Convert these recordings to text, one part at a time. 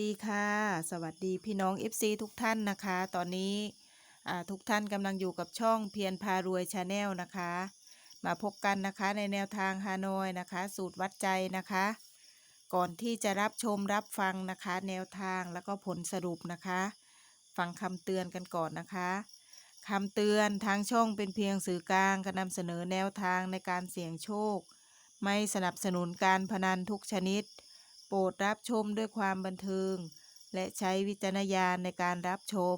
ดีค่ะ สวัสดีพี่น้อง FC ทุกท่านนะคะ ตอนนี้ทุกท่านกำลังอยู่กับช่องเพียรพารวยชาแนลนะคะ มาพบกันนะคะในแนวทางฮานอยนะคะ สูตรวัดใจนะคะ ก่อนที่จะรับชมรับฟังนะคะ แนวทางแล้วก็ผลสรุปนะคะ ฟังคำเตือนกันก่อนนะคะคำเตือนทางช่องเป็นเพียงสื่อกลางการนำเสนอแนวทางในการเสี่ยงโชค ไม่สนับสนุนการพนันทุกชนิด ปรดรับชมด้วยความบันเทิง และใช้วิจารณญาณในการรับชม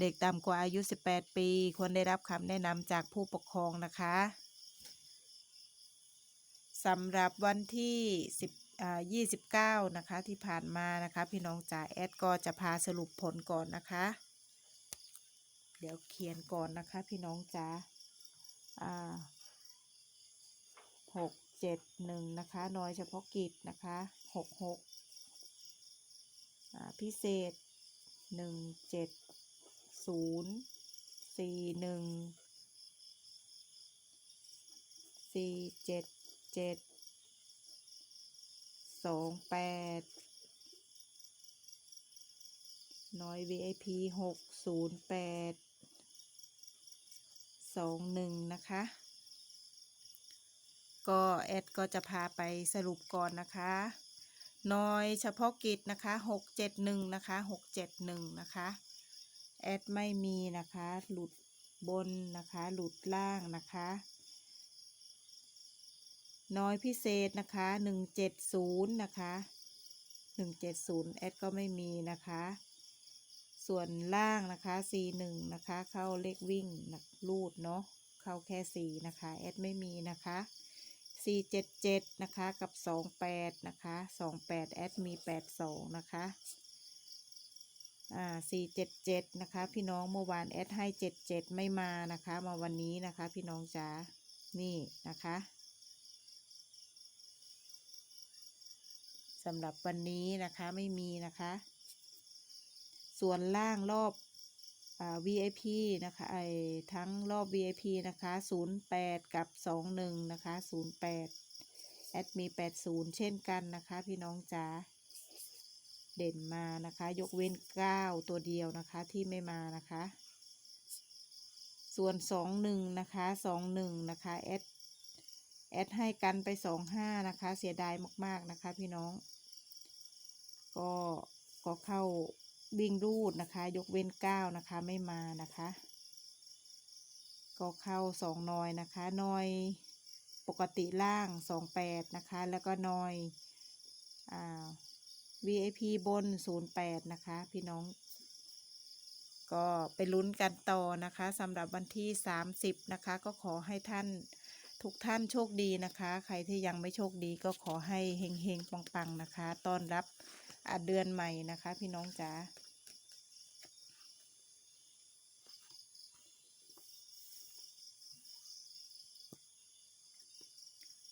เด็กต่ำกว่าอายุ 18 ปีควรได้รับคำแนะนำจากผู้ปกครองนะคะสำหรับวันที่10 29 นะคะที่ผ่านมานะคะ พี่น้องจ่าแอดก็จะพาสรุปผลก่อนนะคะ เดี๋ยวเขียนก่อนนะคะ พี่น้องจ๋าอ่าหก เจ็ดหนึ่งนะคะน้อยเฉพาะกิจนะคะหกหกพิเศษหนึ่งเจ็ดศูนย์สี่หนึ่งสี่เจ็ดเจ็ดสองแปดน้อย VIP หกศูนย์แปดสองหนึ่งนะคะ ก็แอดก็จะพาไปสรุปก่อนนะคะน้อยเฉพาะกิจนะคะหกเจ็ดหนึ่งนะคะหกเจ็ดหนึ่งนะคะแอดไม่มีนะคะหลุดบนนะคะหลุดล่างนะคะน้อยพิเศษนะคะหนึ่งเจ็ดศูนย์นะคะหนึ่งเจ็ดศูนย์แอดก็ไม่มีนะคะส่วนล่างนะคะสี่หนึ่งนะคะ เข้าเลขวิ่งนะรูดเนาะ เข้าแค่สี่นะคะแอดไม่มีนะคะ สี่เจ็ดเจ็ดนะคะ กับสองแปดนะคะสองแปดแอดมีแปดสองนะคะ อ่าสี่เจ็ดเจ็ดนะคะ พี่น้องเมื่อวานแอดให้เจ็ดเจ็ดไม่มานะคะ มาวันนี้นะคะ พี่น้องจ๋า นี่นะคะสำหรับวันนี้นะคะไม่มีนะคะ ส่วนล่างรอบ VIP นะคะไอทั้งรอบ VIP นะคะ 08 กับ 21 นะคะ 08 แอดมี 80 เช่นกันนะคะ พี่น้องจ๋าเด่นมานะคะ ยกเว้น 9 ตัวเดียวนะคะที่ไม่มานะคะ ส่วน 21 นะคะ 21 นะคะแอดแอดให้กันไป 25 นะคะ เสียดายมาก ๆ นะคะ พี่น้อง ก็ก็เข้า วิ่งรูดนะคะ ยกเว้น9นะคะไม่มานะคะ ก็เข้า2นอยนะคะนอยปกติล่าง28นะคะ แล้วก็นอยอ่า VIP บน08นะคะ พี่น้อง ก็ไปลุ้นกันต่อนะคะสำหรับวันที่30นะคะ ก็ขอให้ท่านทุกท่านโชคดีนะคะ ใครที่ยังไม่โชคดีก็ขอให้เฮงเฮงปังปังๆนะคะ ต้อนรับอ่าเดือนใหม่นะคะ พี่น้องจ๋า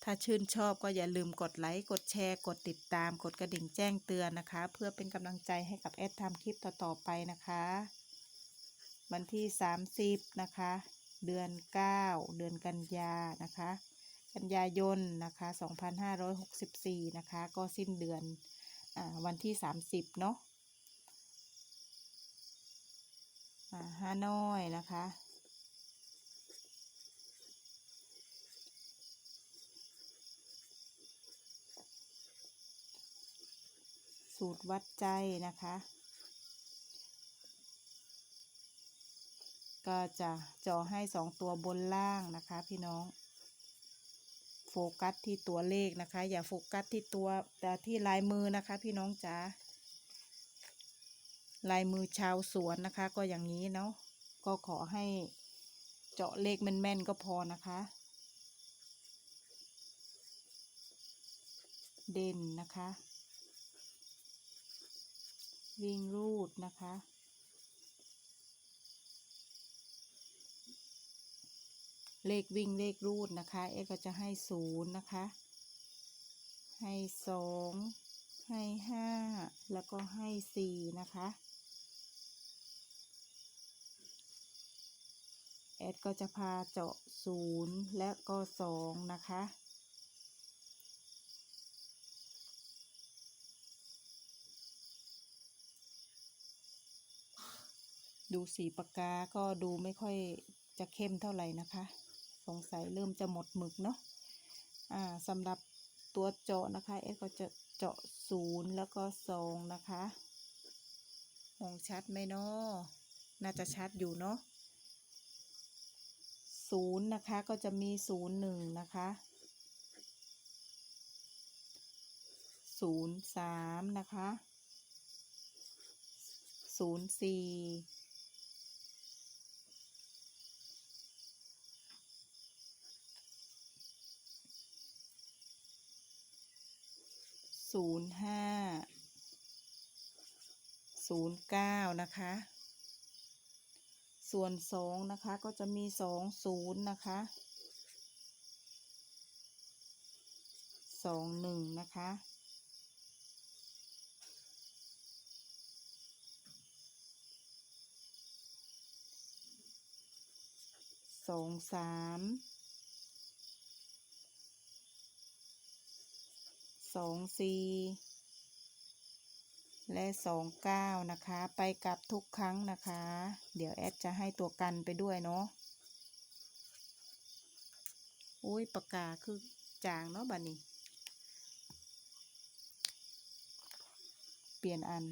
ถ้าชื่นชอบก็อย่าลืมกดไลค์ กดแชร์ กดติดตาม กดกระดิ่งแจ้งเตือนนะคะ เพื่อเป็นกำลังใจให้กับแอดทำคลิปต่อๆไปนะคะ วันที่ 30 นะคะ เดือน 9 เดือนกันยานะคะ กันยายนนะคะ 2564 นะคะ ก็สิ้นเดือนอาวันที่ 30 เนาะอ่าฮานอยนะคะ สูตรวัดใจนะคะ ก็จะจอให้สองตัวบนล่างนะคะพี่น้อง โฟกัสที่ตัวเลขนะคะ อย่าโฟกัสที่ตัวแต่ที่ลายมือนะคะ พี่น้องจ๋าลายมือชาวสวนนะคะ ก็อย่างนี้เนาะก็ขอให้เจาะเลขแม่นๆก็พอนะคะ เด่นนะคะ วิ่งรูดนะคะ เลขวิ่งเลขรูดนะคะ เอ็กก็จะให้ศูนย์นะคะ ให้สองให้ห้าแล้วก็ให้สี่นะคะแอดก็จะพาเจาะศูนย์และก็สองนะคะ ดูสีปากกาก็ดูไม่ค่อยจะเข้มเท่าไหร่นะคะ สงสัยเริ่มจะหมดหมึกเนาะอ่าสำหรับตัวเจาะนะคะเอสก็จะเจาะศูนย์แล้วก็สองนะคะมองชัดไหมเนาะน่าจะชัดอยู่เนาะศูนย์นะคะก็จะมีศูนย์หนึ่งนะคะศูนย์สามนะคะศูนย์สี่ ศูนย์ห้าศูนย์เก้านะคะ ส่วนสองนะคะก็จะมีสองศูนย์นะคะสองหนึ่งนะคะสองสาม สองสี่และสองเก้านะคะ ไปกลับทุกครั้งนะคะ เดี๋ยวแอดจะให้ตัวกันไปด้วยเนาะอุ้ยปากกาคือจางเนาะบัดนี้ เปลี่ยนอัน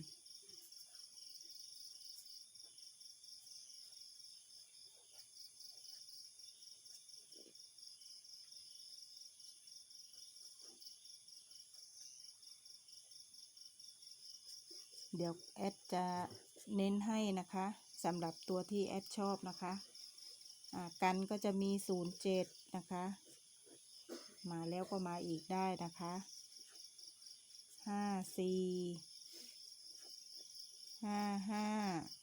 เดี๋ยวแอดจะเน้นให้นะคะสำหรับตัวที่แอดชอบนะคะกันก็จะมี 07 นะคะ มาแล้วก็มาอีกได้นะคะ 54 55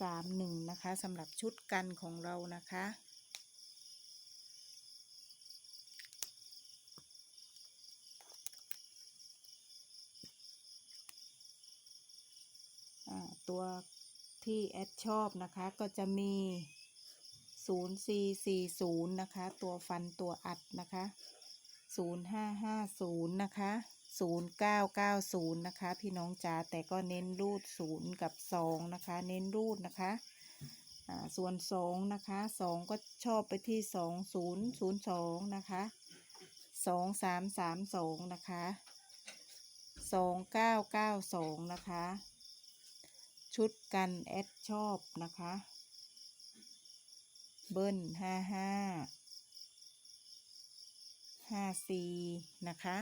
31 นะคะสำหรับชุดกันของเรานะคะ ตัวที่แอดชอบนะคะ ก็จะมี 0440 นะคะ ตัวฟันตัวอัดนะคะ 0550 นะคะ 0990 นะคะ พี่น้องจ๋าแต่ก็เน้นรูด 0 กับ 2 นะคะ เน้นรูดนะคะส่วน 2 นะคะ 2 ก็ชอบไปที่ 2002 นะคะ 2332 นะคะ 2992 นะคะ ชุดกันแอดชอบนะคะ เบิ้ลห้าห้าห้าสี่นะคะ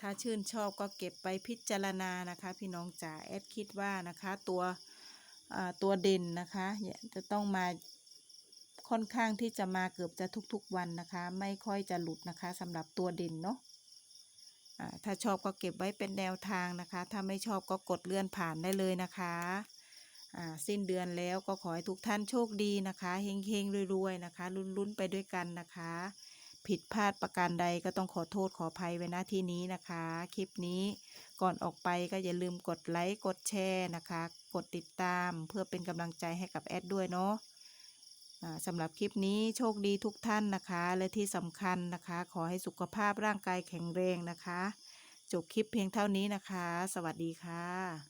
ถ้าชื่นชอบก็เก็บไปพิจารณานะคะ พี่น้องจ๋าแอดคิดว่านะคะตัวตัวเด่นนะคะจะต้องมาค่อนข้างที่จะมาเกือบจะทุกๆวันนะคะ ไม่ค่อยจะหลุดนะคะสำหรับตัวเด่นเนาะ ถ้าชอบก็เก็บไว้เป็นแนวทางนะคะ ถ้าไม่ชอบก็กดเลื่อนผ่านได้เลยนะคะอ่าสิ้นเดือนแล้วก็ขอให้ทุกท่านโชคดีนะคะเฮงๆรวยๆนะคะลุ้นๆไปด้วยกันนะคะ ผิดพลาดประการใดก็ต้องขอโทษขออภัยไว้ณที่นี้นะคะ คลิปนี้ก่อนออกไปก็อย่าลืมกดไลค์กดแชร์นะคะ กดติดตามเพื่อเป็นกำลังใจให้กับแอดด้วยเนาะ สำหรับคลิปนี้โชคดีทุกท่านนะคะ และที่สำคัญนะคะ ขอให้สุขภาพร่างกายแข็งแรงนะคะ จบคลิปเพียงเท่านี้นะคะ สวัสดีค่ะ